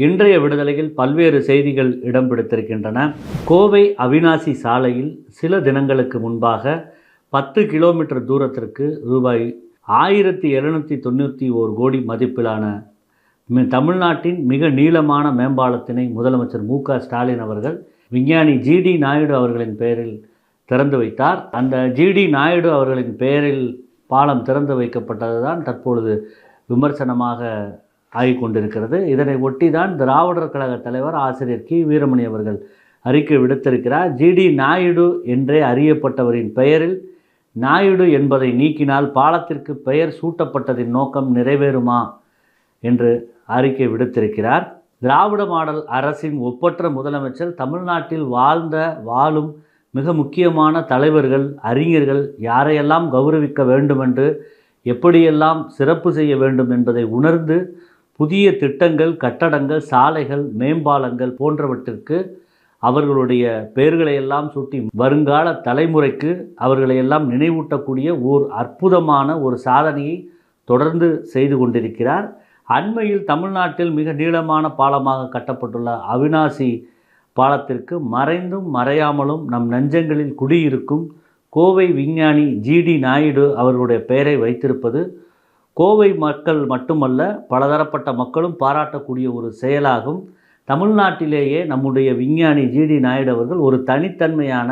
இன்றைய விடுதலையில் பல்வேறு செய்திகள் இடம் பிடித்திருக்கின்றன கோவை அவினாசி சாலையில் சில தினங்களுக்கு முன்பாக பத்து கிலோமீட்டர் தூரத்திற்கு ரூபாய் ஆயிரத்தி எழுநூற்றி தொண்ணூற்றி ஓர் கோடி மதிப்பிலான தமிழ்நாட்டின் மிக நீளமான மேம்பாலத்தினை முதலமைச்சர் மு க ஸ்டாலின் அவர்கள் விஞ்ஞானி ஜிடி நாயுடு அவர்களின் பெயரில் திறந்து வைத்தார். அந்த ஜிடி நாயுடு அவர்களின் பெயரில் பாலம் திறந்து வைக்கப்பட்டது தான் தற்பொழுது விமர்சனமாக ஆகி கொண்டிருக்கிறது இதனை ஒட்டி தான் திராவிடர் கழக தலைவர் ஆசிரியர் கி. வீரமணி அவர்கள் அறிக்கை விடுத்திருக்கிறார். ஜிடி நாயுடு என்றே அறியப்பட்டவரின் பெயரில் நாயுடு என்பதை நீக்கினால் பாலத்திற்கு பெயர் சூட்டப்பட்டதின் நோக்கம் நிறைவேறுமா என்று அறிக்கை விடுத்திருக்கிறார். திராவிட மாடல் அரசின் ஒப்பற்ற முதலமைச்சர் தமிழ்நாட்டில் வாழ்ந்த வாழும் மிக முக்கியமான தலைவர்கள் அறிஞர்கள் யாரையெல்லாம் கௌரவிக்க வேண்டுமென்று எப்படியெல்லாம் சிறப்பு செய்ய வேண்டும் என்பதை உணர்ந்து புதிய திட்டங்கள் கட்டடங்கள் சாலைகள் மேம்பாலங்கள் போன்றவற்றிற்கு அவர்களுடைய பெயர்களையெல்லாம் சூட்டி வருங்கால தலைமுறைக்கு அவர்களையெல்லாம் நினைவூட்டக்கூடிய ஓர் அற்புதமான ஒரு சாதனையை தொடர்ந்து செய்து கொண்டிருக்கிறார். அண்மையில் தமிழ்நாட்டில் மிக நீளமான பாலமாக கட்டப்பட்டுள்ள அவினாசி பாலத்திற்கு மறைந்தும் மறையாமலும் நம் நெஞ்சங்களில் குடியிருக்கும் கோவை விஞ்ஞானி ஜிடி நாயுடு அவர்களுடைய பெயரை வைத்திருப்பது கோவை மக்கள் மட்டுமல்ல பலதரப்பட்ட மக்களும் பாராட்டக்கூடிய ஒரு செயலாகும். தமிழ்நாட்டிலேயே நம்முடைய விஞ்ஞானி ஜிடி நாயுடு அவர்கள் ஒரு தனித்தன்மையான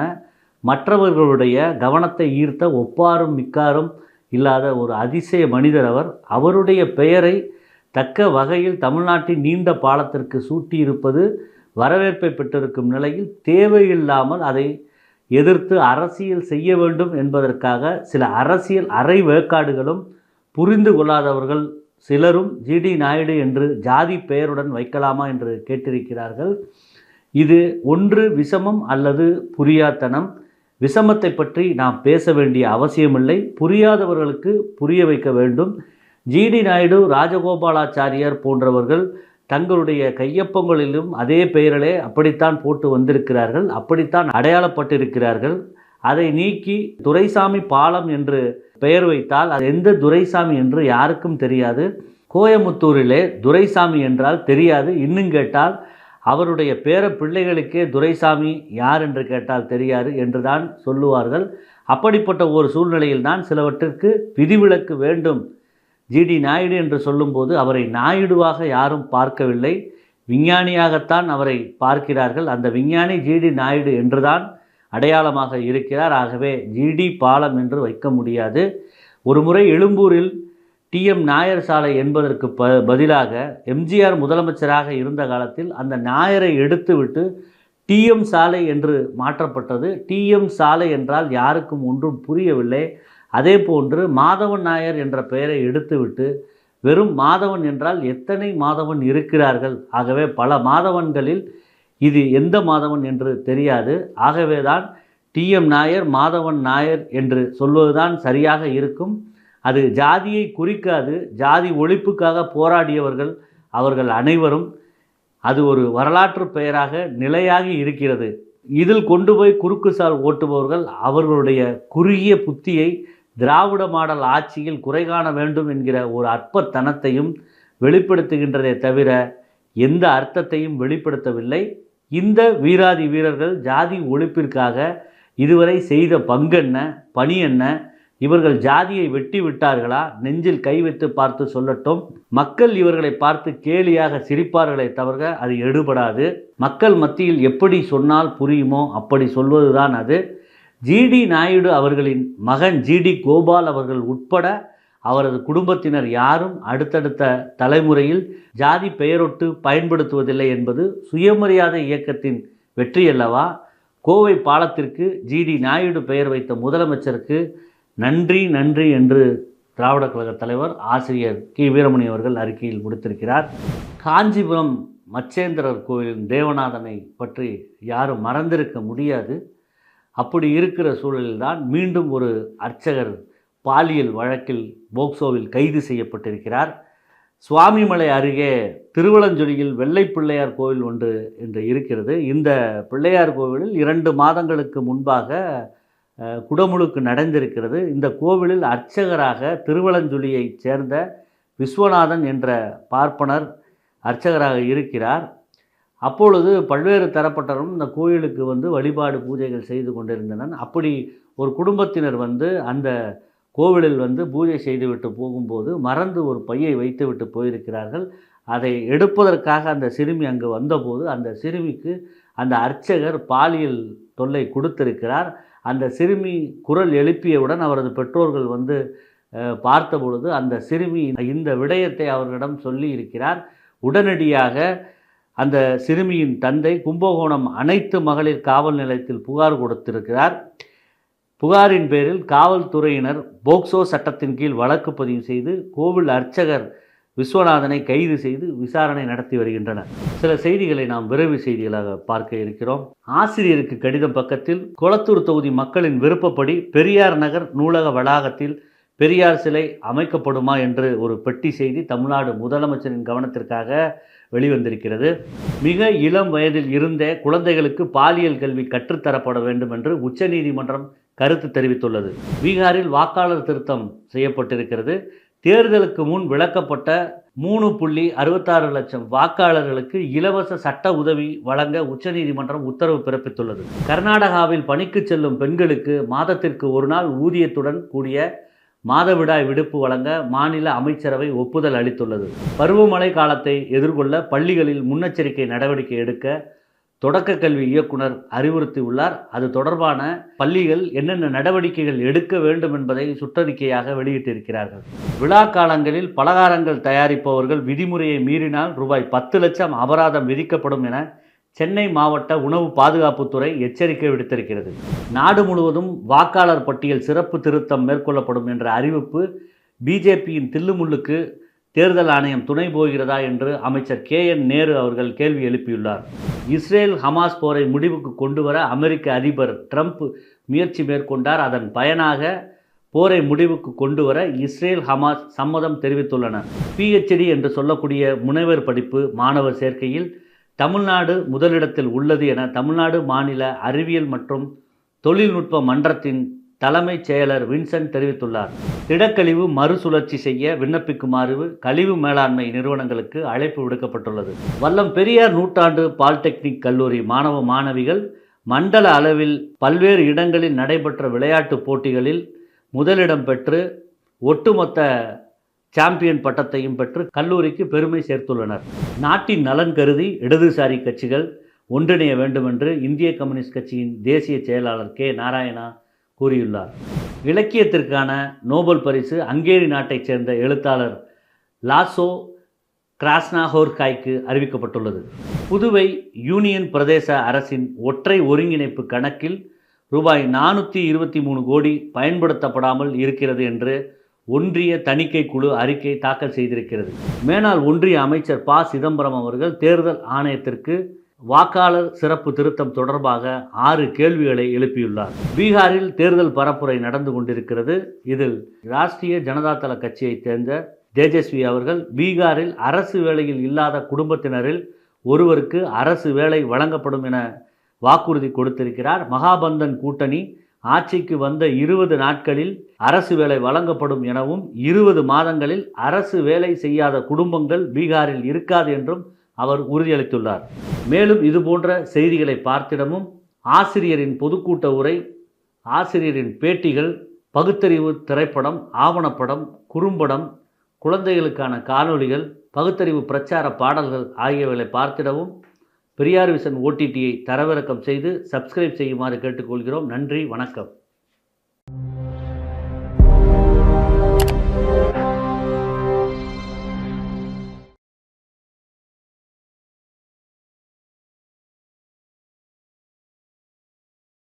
மற்றவர்களுடைய கவனத்தை ஈர்த்த ஒப்பாரும் மிக்காரும் இல்லாத ஒரு அதிசய மனிதர் அவர். அவருடைய பெயரை தக்க வகையில் தமிழ்நாட்டின் நீண்ட பாலத்திற்கு சூட்டியிருப்பது வரவேற்பை பெற்றிருக்கும் நிலையில் தேவையில்லாமல் அதை எதிர்த்து அரசியல் செய்ய வேண்டும் என்பதற்காக சில அரசியல் அரை வேக்காடுகளும் புரிந்து கொள்ளாதவர்கள் சிலரும் ஜிடி நாயுடு என்று ஜாதி பெயருடன் வைக்கலாமா என்று கேட்டிருக்கிறார்கள். இது ஒன்று விஷமம் அல்லது புரியாத்தனம் விஷமத்தை பற்றி நாம் பேச வேண்டிய அவசியமில்லை. புரியாதவர்களுக்கு புரிய வைக்க வேண்டும். ஜிடி நாயுடு ராஜகோபாலாச்சாரியார் போன்றவர்கள் தங்களுடைய கையொப்பங்களிலும் அதே பெயரிலே அப்படித்தான் போட்டு வந்திருக்கிறார்கள். அப்படித்தான் அடையாளப்பட்டிருக்கிறார்கள். அதை நீக்கி துரைசாமி பாலம் என்று பெயர் வைத்தால் அது எந்த துரைசாமி என்று யாருக்கும் தெரியாது. கோயமுத்தூரிலே துரைசாமி என்றால் தெரியாது. இன்னும் கேட்டால் அவருடைய பேர பிள்ளைகளுக்கே துரைசாமி யார் என்று கேட்டால் தெரியாது என்று தான் சொல்லுவார்கள். அப்படிப்பட்ட ஒரு சூழ்நிலையில் தான் சிலவற்றிற்கு விதிவிலக்கு வேண்டும். ஜிடி நாயுடு என்று சொல்லும்போது அவரை நாயுடுவாக யாரும் பார்க்கவில்லை. விஞ்ஞானியாகத்தான் அவரை பார்க்கிறார்கள். அந்த விஞ்ஞானி ஜிடி நாயுடு என்றுதான் அடையாளமாக இருக்கிறார். ஆகவே ஜிடி பாலம் என்று வைக்க முடியாது. ஒரு முறை எழும்பூரில் டிஎம் நாயர் சாலை என்பதற்கு ப பதிலாக எம்ஜிஆர் முதலமைச்சராக இருந்த காலத்தில் அந்த நாயரை எடுத்துவிட்டு டிஎம் சாலை என்று மாற்றப்பட்டது. டிஎம் சாலை என்றால் யாருக்கும் ஒன்றும் புரியவில்லை. அதே போன்று மாதவன் நாயர் என்ற பெயரை எடுத்துவிட்டு வெறும் மாதவன் என்றால் எத்தனை மாதவன் இருக்கிறார்கள்? ஆகவே பல மாதவன்களில் இது எந்த மாதவன் என்று தெரியாது. ஆகவேதான் டிஎம் நாயர் மாதவன் நாயர் என்று சொல்வதுதான் சரியாக இருக்கும். அது ஜாதியை குறிக்காது ஜாதி ஒழிப்புக்காக போராடியவர்கள் அவர்கள் அனைவரும். அது ஒரு வரலாற்று பெயராக நிலையாகி இருக்கிறது. இதில் கொண்டு போய் குறுக்கு சால் ஓட்டுபவர்கள் அவர்களுடைய குறுகிய புத்தியை திராவிட மாடல் ஆட்சியில் குறை காண வேண்டும் என்கிற ஒரு அற்பத்தனத்தையும் வெளிப்படுத்துகின்றதே தவிர எந்த அர்த்தத்தையும் வெளிப்படுத்தவில்லை. இந்த வீராதி வீரர்கள் ஜாதி ஒழிப்பிற்காக இதுவரை செய்த பங்கென்ன பணி என்ன இவர்கள் ஜாதியை வெட்டி விட்டார்களா? நெஞ்சில் கை வைத்து பார்த்து சொல்லட்டும். மக்கள் இவர்களை பார்த்து கேலியாக சிரிப்பார்களே தவிர அது எடுபடாது. மக்கள் மத்தியில் எப்படி சொன்னால் புரியுமோ அப்படி சொல்வதுதான் அது. ஜிடி நாயுடு அவர்களின் மகன் ஜிடி கோபால் அவர்கள் உட்பட அவரது குடும்பத்தினர் யாரும் அடுத்தடுத்த தலைமுறையில் ஜாதி பெயரொட்டு பயன்படுத்துவதில்லை என்பது சுயமரியாதை இயக்கத்தின் வெற்றி அல்லவா கோவை பாலத்திற்கு ஜிடி நாயுடு பெயர் வைத்த முதலமைச்சருக்கு நன்றி நன்றி என்று திராவிட கழக தலைவர் ஆசிரியர் கி. வீரமணி அவர்கள் அறிக்கையில் கொடுத்திருக்கிறார் காஞ்சிபுரம் மச்சேந்திரர் கோவிலின் தேவநாதனை பற்றி யாரும் மறந்திருக்க முடியாது. அப்படி இருக்கிற சூழலில்தான் மீண்டும் ஒரு அர்ச்சகர் பாலியல் வழக்கில் போக்சோவில் கைது செய்யப்பட்டிருக்கிறார். சுவாமிமலை அருகே திருவலஞ்சொலியில் வெள்ளை பிள்ளையார் கோவில் ஒன்று என்று இருக்கிறது. இந்த பிள்ளையார் கோவிலில் இரண்டு மாதங்களுக்கு முன்பாக குடமுழுக்கு நடந்திருக்கிறது. இந்த கோவிலில் அர்ச்சகராக திருவலஞ்சொலியைச் சேர்ந்த விஸ்வநாதன் என்ற பார்ப்பனர் அர்ச்சகராக இருக்கிறார். அப்பொழுது பல்வேறு தரப்பட்டவரும் இந்த கோயிலுக்கு வந்து வழிபாடு பூஜைகள் செய்து கொண்டிருந்தனர். அப்படி ஒரு குடும்பத்தினர் வந்து அந்த கோவிலில் வந்து பூஜை செய்துவிட்டு போகும்போது மறந்து ஒரு பையை வைத்துவிட்டு போயிருக்கிறார்கள். அதை எடுப்பதற்காக அந்த சிறுமி அங்கு வந்தபோது அந்த சிறுமிக்கு அந்த அர்ச்சகர் பாலியல் தொல்லை கொடுத்திருக்கிறார். அந்த சிறுமி குரல் எழுப்பியவுடன் அவரது பெற்றோர்கள் வந்து பார்த்த பொழுது அந்த சிறுமி இந்த விடயத்தை அவர்களிடம் சொல்லி இருக்கிறார் உடனடியாக அந்த சிறுமியின் தந்தை கும்பகோணம் அனைத்து மகளிர் காவல் நிலையத்தில் புகார் கொடுத்திருக்கிறார். புகாரின் பேரில் காவல்துறையினர் போக்சோ சட்டத்தின் கீழ் வழக்கு பதிவு செய்து கோவில் அர்ச்சகர் விஸ்வநாதனை கைது செய்து விசாரணை நடத்தி வருகின்றனர். சில செய்திகளை நாம் விரைவு செய்திகளாக பார்க்க இருக்கிறோம். ஆசிரியருக்கு கடிதம் பக்கத்தில் கொளத்தூர் தொகுதி மக்களின் விருப்பப்படி பெரியார் நகர் நூலக வளாகத்தில் பெரியார் சிலை அமைக்கப்படுமா என்று ஒரு பெட்டி செய்தி தமிழ்நாடு முதலமைச்சரின் கவனத்திற்காக வெளிவந்திருக்கிறது. மிக இளம் வயதில் இருந்தே குழந்தைகளுக்கு பாலியல் கல்வி கற்றுத்தரப்பட வேண்டும் என்று உச்சநீதிமன்றம் கருத்து தெரிவித்துள்ளது. பீகாரில் வாக்காளர் திருத்தம் செய்யப்பட்டிருக்கிறது. தேர்தலுக்கு முன் விளக்கப்பட்ட மூணு புள்ளி அறுபத்தாறு லட்சம் வாக்காளர்களுக்கு இலவச சட்ட உதவி வழங்க உச்சநீதிமன்றம் உத்தரவு பிறப்பித்துள்ளது. கர்நாடகாவில் பணிக்கு செல்லும் பெண்களுக்கு மாதத்திற்கு ஒரு நாள் ஊதியத்துடன் கூடிய மாதவிடாய் விடுப்பு வழங்க மாநில அமைச்சரவை ஒப்புதல் அளித்துள்ளது. பருவமழை காலத்தை எதிர்கொள்ள பள்ளிகளில் முன்னெச்சரிக்கை நடவடிக்கை எடுக்க தொடக்க கல்வி இயக்குனர் அறிவுறுத்தியுள்ளார். அது தொடர்பான பள்ளிகள் என்னென்ன நடவடிக்கைகள் எடுக்க வேண்டும் என்பதை சுற்றறிக்கையாக வெளியிட்டிருக்கிறார்கள். விழா காலங்களில் பலகாரங்கள் தயாரிப்பவர்கள் விதிமுறையை மீறினால் ரூபாய் பத்து லட்சம் அபராதம் விதிக்கப்படும் என சென்னை மாவட்ட உணவு பாதுகாப்புத்துறை எச்சரிக்கை விடுத்திருக்கிறது. நாடு முழுவதும் வாக்காளர் பட்டியல் சிறப்பு திருத்தம் மேற்கொள்ளப்படும் என்ற அறிவிப்பு பிஜேபியின் தில்லுமுள்ளுக்கு தேர்தல் ஆணையம் துணை போகிறதா என்று அமைச்சர் கே என் நேரு அவர்கள் கேள்வி எழுப்பியுள்ளார். இஸ்ரேல் ஹமாஸ் போரை முடிவுக்கு கொண்டு வர அமெரிக்க அதிபர் ட்ரம்ப் முயற்சி மேற்கொண்டார். அதன் பயனாக போரை முடிவுக்கு கொண்டு வர இஸ்ரேல் ஹமாஸ் சம்மதம் தெரிவித்துள்ளனர் பிஹெச்டி என்று சொல்லக்கூடிய முனைவர் படிப்பு மாணவர் சேர்க்கையில் தமிழ்நாடு முதலிடத்தில் உள்ளது என தமிழ்நாடு மாநில அறிவியல் மற்றும் தொழில்நுட்ப மன்றத்தின் தலைமைச் செயலர் வின்சென்ட் தெரிவித்துள்ளார். திடக்கழிவு மறுசுழற்சி செய்ய விண்ணப்பிக்குமாறு கழிவு மேலாண்மை நிறுவனங்களுக்கு அழைப்பு விடுக்கப்பட்டுள்ளது. வல்லம் பெரியார் நூற்றாண்டு பாலிடெக்னிக் கல்லூரி மாணவ மாணவிகள் மண்டல அளவில் பல்வேறு இடங்களில் நடைபெற்ற விளையாட்டுப் போட்டிகளில் முதலிடம் பெற்று ஒட்டுமொத்த சாம்பியன் பட்டத்தையும் பெற்று கல்லூரிக்கு பெருமை சேர்த்துள்ளனர். நாட்டின் நலன் கருதி இடதுசாரி கட்சிகள் ஒன்றிணைய வேண்டும் என்று இந்திய கம்யூனிஸ்ட் கட்சியின் தேசிய செயலாளர் கே. நாராயணா கூறியுள்ளார். இலக்கியத்திற்கான நோபல் பரிசு அங்கேரி நாட்டைச் சேர்ந்த எழுத்தாளர் லாசோ கிராஸ்னாஹோர்காய்க்கு அறிவிக்கப்பட்டுள்ளது. புதுவை யூனியன் பிரதேச அரசின் ஒற்றை ஒருங்கிணைப்பு கணக்கில் ரூபாய் நானூற்றி இருபத்தி மூணு கோடி பயன்படுத்தப்படாமல் இருக்கிறது என்று ஒன்றிய தணிக்கை குழு அறிக்கை தாக்கல் செய்திருக்கிறது. மேனால் ஒன்றிய அமைச்சர் ப சிதம்பரம் அவர்கள் தேர்தல் ஆணையத்திற்கு வாக்காளர் சிறப்பு திருத்தம் தொடர்பாக ஆறு கேள்விகளை எழுப்பியுள்ளார். பீகாரில் தேர்தல் பரப்புரை நடந்து கொண்டிருக்கிறது. இதில் ராஷ்டிரிய ஜனதா தள கட்சியைச் சேர்ந்த தேஜஸ்வி அவர்கள் பீகாரில் அரசு வேலையில் இல்லாத குடும்பத்தினரில் ஒருவருக்கு அரசு வேலை வழங்கப்படும் என வாக்குறுதி கொடுத்திருக்கிறார். மகாபந்தன் கூட்டணி ஆட்சிக்கு வந்த இருபது நாட்களில் அரசு வேலை வழங்கப்படும் எனவும் இருபது மாதங்களில் அரசு வேலை செய்யாத குடும்பங்கள் பீகாரில் இருக்காது என்றும் அவர் உறுதியளித்துள்ளார். மேலும் இதுபோன்ற செய்திகளை பார்த்திடமும் ஆசிரியரின் பொதுக்கூட்ட உரை ஆசிரியரின் பேட்டிகள் பகுத்தறிவு திரைப்படம் ஆவணப்படம் குறும்படம் குழந்தைகளுக்கான காணொளிகள் பகுத்தறிவு பிரச்சார பாடல்கள் ஆகியவைகளை பார்த்திடவும் பெரியார் விசன் ஓடிடியை தரவிறக்கம் செய்து சப்ஸ்கிரைப் செய்யுமாறு கேட்டுக்கொள்கிறோம். நன்றி வணக்கம்.